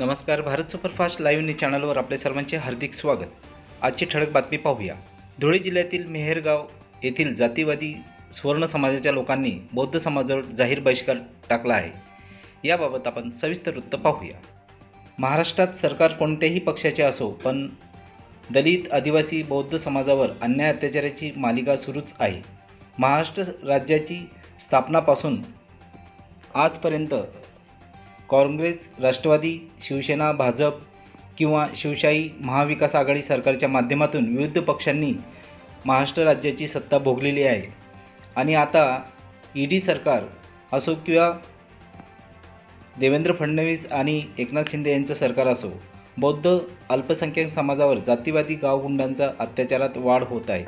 नमस्कार Bharat superfast live news चॅनलवर आपले सर्वांचे हार्दिक स्वागत. आजची ठळक बातमी पाहूया. धुळे जिल्ह्यातील मेहेरगाव येथील जातीवादी सुवर्ण समाजाच्या लोकांनी बौद्ध समाजावर जाहीर बहिष्कार टाकला आहे. याबाबत आपण सविस्तर वृत्त पाहूया. महाराष्ट्रात सरकार कोणत्याही पक्षाचे असो पण दलित आदिवासी बौद्ध समाजावर अन्याय अत्याचाराची मालिका सुरूच आहे. महाराष्ट्र राज्याची स्थापनापासून आजपर्यंत काँग्रेस राष्ट्रवादी शिवसेना भाजप किंवा शिवशाही महाविकास आघाडी सरकारच्या माध्यमातून विविध पक्षांनी महाराष्ट्र राज्याची सत्ता भोगलेली आहे. आणि आता ई डी सरकार असो किंवा देवेंद्र फडणवीस आणि एकनाथ शिंदे यांचं सरकार असो बौद्ध अल्पसंख्याक समाजावर जातीवादी गावगुंडांचा अत्याचारात वाढ होत आहे.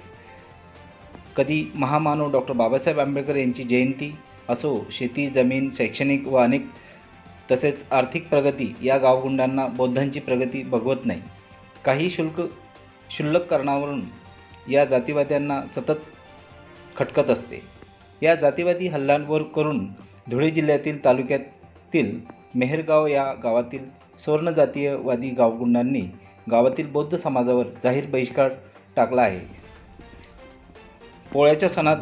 कधी महामानव डॉक्टर बाबासाहेब आंबेडकर यांची जयंती असो शेती जमीन शैक्षणिक व अनेक तसेच आर्थिक प्रगती या गावगुंडांना बौद्धांची प्रगती बघवत नाही. काही शुल्क क्षुल्लक कारणावरून या जातीवाद्यांना सतत खटकत असते. या जातीवादी हल्ल्यांवर करून धुळे जिल्ह्यातील तालुक्यातील मेहरगाव या गावातील सुवर्णजातीयवादी गावगुंडांनी गावातील बौद्ध समाजावर जाहीर बहिष्कार टाकला आहे. पोळ्याच्या सणात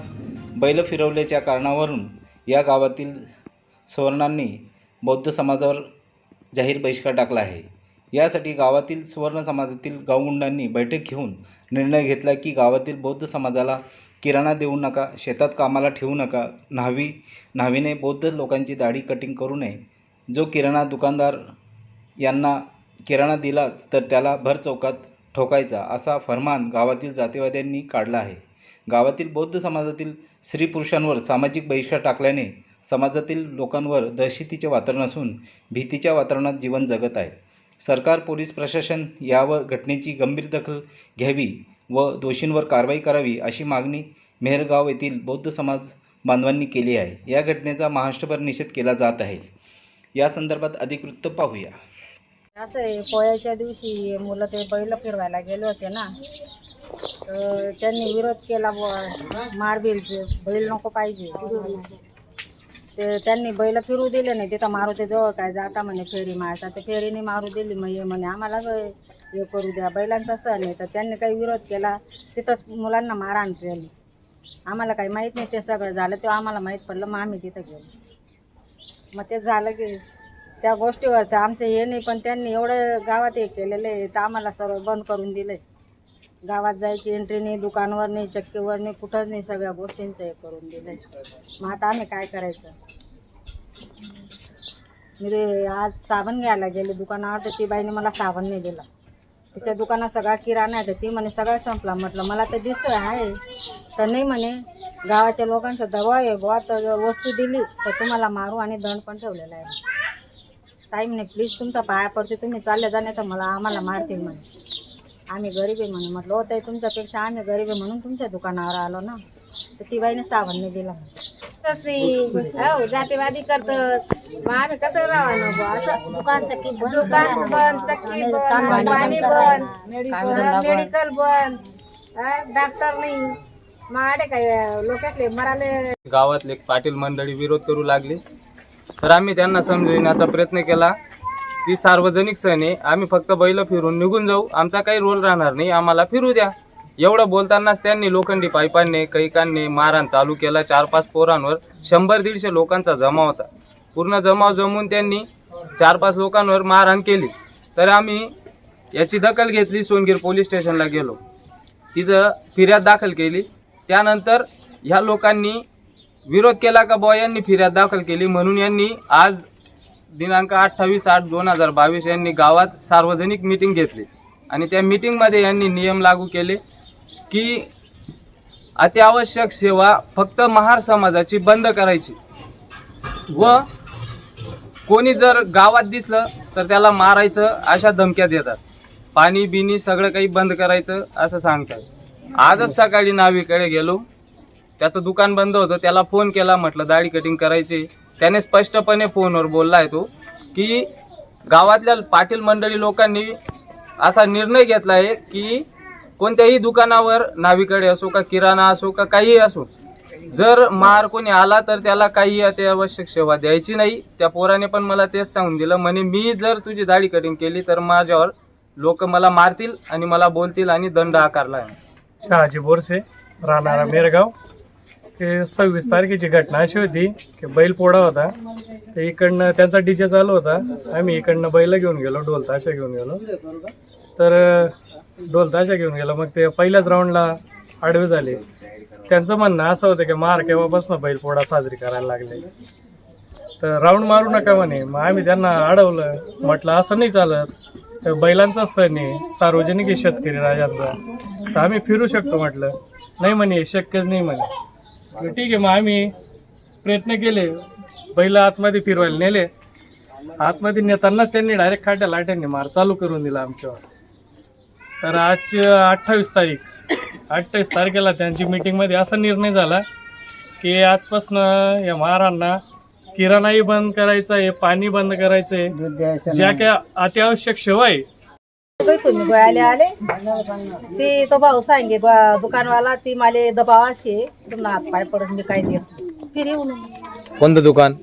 बैल फिरवल्याच्या कारणावरून या गावातील सुवर्णांनी बौद्ध समाजावर जाहीर बहिष्कार टाकला आहे. यासाठी गावातील सुवर्ण समाजातील गावगुंडांनी बैठक घेऊन निर्णय घेतला की गावातील बौद्ध समाजाला किराणा देऊ नका शेतात कामाला ठेवू नका न्हावी न्हावीने बौद्ध लोकांची दाढी कटिंग करू नये. जो किराणा दुकानदार यांना किराणा दिलाच तर त्याला भर चौकात ठोकायचा असा फरमान गावातील जातीवाद्यांनी काढला आहे. गावातील बौद्ध समाजातील स्त्री पुरुषांवर सामाजिक बहिष्कार टाकल्याने समाजातील लोकांवर दहशतीचे वातावरण असून भीतीच्या वातावरणात जीवन जगत आहे. सरकार पोलीस प्रशासन यावर घटनेची गंभीर दखल घ्यावी व दोषींवर कारवाई करावी अशी मागणी मेहरगाव येथील बौद्ध समाज बांधवांनी केली आहे. या घटनेचा महाराष्ट्रभर निषेध केला जात आहे. या संदर्भात अधिक वृत्त पाहूया. असं आहे पोळ्याच्या दिवशी मुलं ते बैल फिरवायला गेले होते ना तर त्यांनी विरोध केला मारबील बैल नको पाहिजे. ते त्यांनी बैल फिरू दिले नाही तिथं मारुती जवळ काय जाता म्हणे फेरी मारता. ते फेरीने मारू दिली मग हे म्हणे आम्हाला ग- हे करू द्या बैलांचा सण आहे. तर त्यांनी काही विरोध केला तिथंच मुलांना मारहाण केली आम्हाला काही माहीत नाही ते सगळं झालं ते आम्हाला माहीत पडलं मग आम्ही तिथं गेलो. मग ते झालं की त्या गोष्टीवर तर आमचं हे नाही पण त्यांनी एवढं गावात हे केलेलं आहे तर आम्हाला सर्व बंद करून दिलं गावात जायची एंट्री नाही दुकानवर नाही चक्कीवर नाही कुठंच नाही सगळ्या गोष्टींचं हे करून दिलं मग आता आम्ही काय करायचं? मी ते आज साबण घ्यायला गेले दुकानावर तर ती बाईने मला साबण नाही दिला. तिच्या दुकानात सगळा किराणा आहे तर ती म्हणे सगळा संपला. म्हटलं मला तर दिसतं आहे. तर नाही म्हणे गावाच्या लोकांचा दबाव आहे बुवा तर वस्तू दिली तर तुम्हाला मारू आणि दंड पण ठेवलेला आहे. ताई म्हणे प्लीज तुमचा पाया पडते तुम्ही चालले जा तर मला आम्हाला मारतील म्हणे. आम्ही गरीब आहे म्हणे म्हटलं हो ताई तुमच्यापेक्षा आम्ही गरीब आहे म्हणून तुमच्या दुकानावर आलो ना. तर ती बाईने साबण नाही दिला हो जातीवादी करतात मग आम्ही कसं राहणार बुवा असं दुकान चक्की बंद दुकान बंद चक्की बंद पाणी बंद मेडिकल बंद. डॉक्टर नाही. मग आडे काय लोकांतले मराले गावातले पाटील मंडळी विरोध करू लागले. तर आम्ही त्यांना समजविण्याचा प्रयत्न केला. ती सार्वजनिक सण आहे. आम्ही फक्त बैल फिरून निघून जाऊ. आमचा काही रोल राहणार नाही. आम्हाला फिरू द्या. एवढं बोलतानाच त्यांनी लोखंडी पायपांनी कैकांनी मारहाण चालू केला. चार पाच पोरांवर शंभर दीडशे लोकांचा जमा होता. पूर्ण जमाव जमून त्यांनी चार पाच लोकांवर मारहाण केली. तर आम्ही याची दखल घेतली. सोनगीर पोलीस स्टेशनला गेलो. तिथं फिर्याद दाखल केली. त्यानंतर ह्या लोकांनी विरोध केला का बुवा? यांनी फिर्याद दाखल केली. म्हणून यांनी आज दिनांक अठ्ठावीस आठ दोन हजार बावीस यांनी गावात सार्वजनिक मिटिंग घेतली. आणि त्या मिटिंगमध्ये यांनी नियम लागू केले की अत्यावश्यक सेवा फक्त महार समाजाची बंद करायची. व कोणी जर गावात दिसलं तर त्याला मारायचं अशा धमक्या देतात. पाणी बिनी सगळं काही बंद करायचं असं सांगतात. आजच सकाळी नावीकडे गेलो. त्याचं दुकान बंद होतं. त्याला फोन केला म्हटलं दाढी कटिंग करायची त्याने स्पष्टपणे फोनवर बोलला आहे तो की गावातल्या पाटील मंडळी लोकांनी असा निर्णय घेतला आहे की कोणत्याही दुकानावर नावीकडे असो का किराणा असो का काहीही असो जर मार कोणी आला तर त्याला काही अत्यावश्यक सेवा द्यायची नाही. त्या पोराने पण मला तेच सांगून दिलं म्हणे मी जर तुझी दाढी कटिंग केली तर माझ्यावर लोक मला मारतील आणि मला बोलतील आणि दंड आकारला आहे. शहाजी बोरसे राहणारा मेरगाव. ते सव्वीस तारखेची घटना अशी होती की बैल पोडा होता. ते इकडनं त्यांचा डीजे चालू होता. आम्ही इकडनं बैल घेऊन गेलो ढोल ताशा घेऊन गेलो. तर ढोल ताशा घेऊन गेलो. मग ते पहिल्याच राऊंडला आडवे झाले. त्यांचं म्हणणं असं होतं की मार केव्हापासून बैल पोडा साजरी करायला लागले. तर राऊंड मारू नका म्हणे. मग आम्ही त्यांना अडवलं. म्हटलं असं नाही चालत. तर बैलांचा सण आहे. सार्वजनिक आहे शेतकरी राजांचा. तर आम्ही फिरू शकतो म्हटलं. नाही म्हणे शक्यच नाही म्हणे. ठीक आहे मग आम्ही प्रयत्न केले. बैल आतमध्ये फिरवायला नेले. आतमध्ये नेतानाच त्यांनी डायरेक्ट खाट्या लाट्यांनी मार चालू करून दिला आमच्यावर. तर आज अठ्ठावीस तारीख अठ्ठावीस तारखेला त्यांची मीटिंगमध्ये असा निर्णय झाला की आजपासनं या महारांना किराणाही बंद करायचा आहे पाणी बंद करायचं आहे. ज्या काय अत्यावश्यक सेवा आहे तुम्ही गोयाले आले. ती तो भाऊ सांगे दुकानवाला ती माले दबाव असे तुम्हाला हात पाय पडत मी काय देत. फिर येऊ नये कोणतं दुकान?